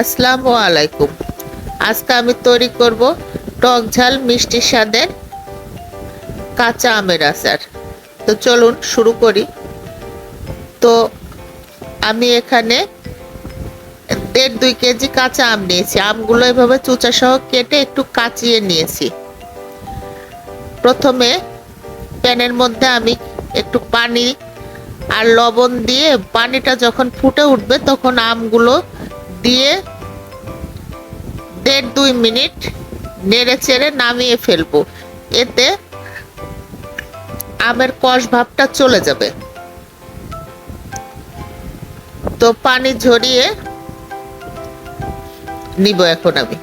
আসসালামু আলাইকুম। আজকে আমি তৈরি করব টক ঝাল মিষ্টি স্বাদের কাঁচা আমের আচার। তো চলুন শুরু করি। তো আমি এখানে দেড় দুই কেজি কাঁচা আম নিয়েছি। আমগুলো এভাবে চুচা সহ কেটে একটু কাচিয়ে নিয়েছি। প্রথমে প্যানের মধ্যে আমি একটু পানি আর লবণ দিয়ে পানিটা যখন ফুটে উঠবে তখন আমগুলো দিয়ে দেড় দুই মিনিট নেড়ে চেড়ে নামিয়ে ফেলব। এতে আমের কষ ভাবটা চলে যাবে। তো পানি ঝরিয়ে নিব এখন আমি।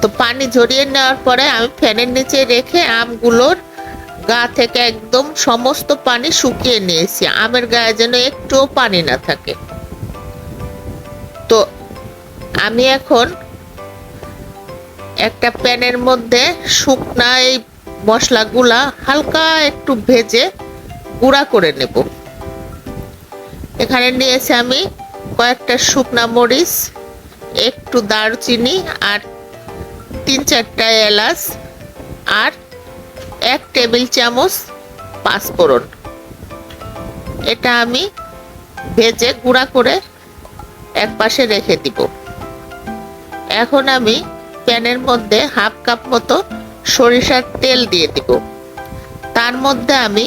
তো পানি ঝরিয়ে নেওয়ার পরে আমি ফ্যানের নিচে রেখে আমগুলোর গা থেকে একদম সমস্ত পানি শুকিয়ে নিয়েছি। আমের গায়ে যেন একটুও পানি না থাকে। তো আমি এখন একটা প্যানের মধ্যে শুকনা এই মশলাগুলা হালকা একটু ভেজে গুঁড়া করে নেব। এখানে নিয়েছি আমি কয়েকটা শুকনা মরিচ, একটু দারচিনি আর তিন চারটা এলাচ আর এক টেবিল চামচ পাঁচফোড়ন। এটা আমি ভেজে গুঁড়া করে এক পাশে রেখে দিব। এখন আমি প্যানের মধ্যে হাফ কাপ মতো সরিষার তেল দিয়ে দিব। তার মধ্যে আমি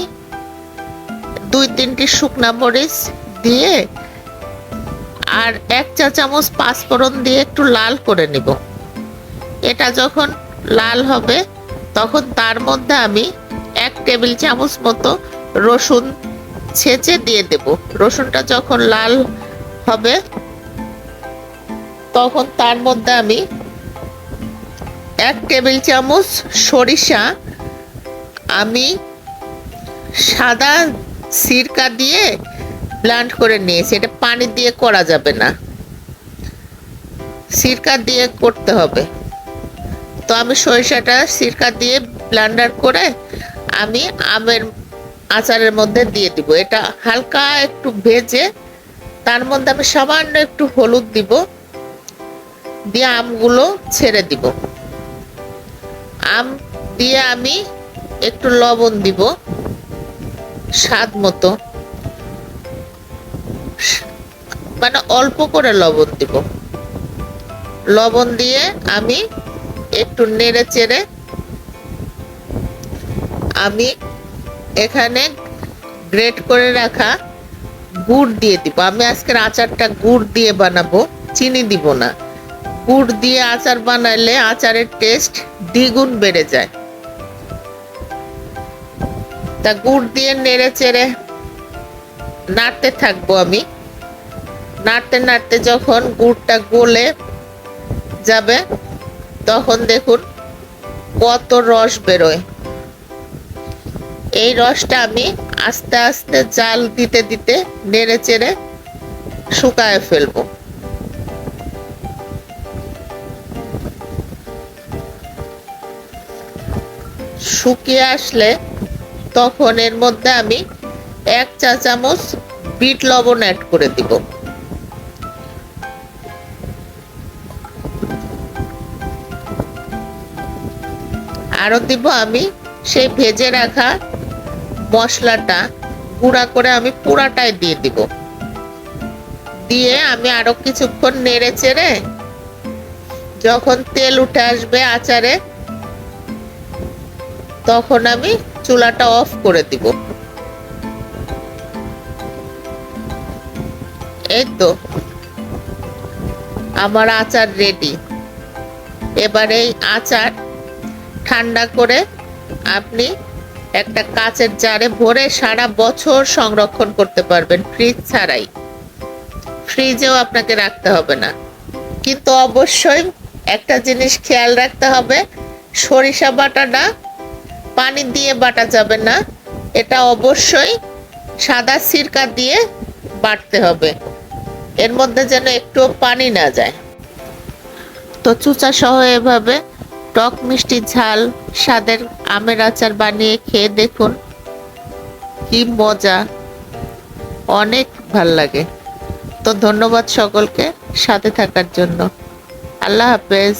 দুই তিনটি শুকনা মরিচ দিয়ে আর এক চা চামচ পাঁচফোড়ন দিয়ে একটু লাল করে নিব। এটা যখন লাল হবে, তখন তার মধ্যে আমি এক টেবিল চামচ মতো রসুন ছেঁচে দিয়ে দেব। রসুনটা যখন লাল হবে তখন তার মধ্যে আমি এক টেবিল চামচ সরিষা, আমি সাদা সিরকা দিয়ে ব্লান্ড করে নিয়েছি। এটা পানি দিয়ে করা যাবে না। সিরকা দিয়ে করতে হবে। তো আমি সরিষাটা সিরকা দিয়ে ব্লান্ডার করে আমি আমের আচারের মধ্যে দিয়ে দিব। এটা হালকা একটু ভেজে, তার মধ্যে আমি সামান্য একটু হলুদ দিব। দিয়ে আমগুলো ছেড়ে দিব। আম দিয়ে আমি একটু লবণ দিব, স্বাদ মতো। মানে অল্প করে লবণ দিব। লবণ দিয়ে আমি একটু নেড়ে চেড়ে আমি এখানে গ্রেট করে রাখা গুড় দিয়ে দিব। আমি আজকের আচারটা গুড় দিয়ে বানাবো, চিনি দিব না। গুড় দিয়ে আচার বানাইলে আচারের টেস্ট দ্বিগুণ বেড়ে যায়। তা গুড় দিয়ে নেড়ে চেড়ে নাড়তে থাকব আমি। নাড়তে নাড়তে যখন গুড়টা গলে যাবে, তখন দেখুন কত রস বেরোয়। এই রসটা আমি আস্তে আস্তে জাল দিতে দিতে নেড়ে চেড়ে শুকায় ফেলব। শুকিয়ে আসলে তখন এর মধ্যে আমি এক চা চামচ বিট লবণ অ্যাড করে দিব। আরও দিব আমি সেই ভেজে রাখা মশলাটা, গুঁড়া করে আমি পুরাটাই দিয়ে দিব। দিয়ে আমি আরও কিছুক্ষণ নেড়ে চেড়ে যখন তেল উঠে আসবে আচারে তখন আমি চুলাটা অফ করে দিব। এই তো, আমার আচার রেডি এবার এই আচার ঠান্ডা করে আপনি একটা কাচের জারে ভরে সারা বছর সংরক্ষণ করতে পারবেন ফ্রিজ ছাড়াই। ফ্রিজেও আপনাকে রাখতে হবে না। কিন্তু অবশ্যই একটা জিনিস খেয়াল রাখতে হবে, সরিষা বাটাটা পানি দিয়ে বাটা যাবে না। এটা অবশ্যই সাদা সিরকা দিয়ে বাটতে হবে। এর মধ্যে যেন একটু পানি না যায়। তো চুচা সহ এভাবে টক মিষ্টি ঝাল, স্বাদের আমের আচার বানিয়ে খেয়ে দেখুন। কি মজা। অনেক ভালো লাগে। তো ধন্যবাদ সকলকে সাথে থাকার জন্য। আল্লাহ হাফেজ।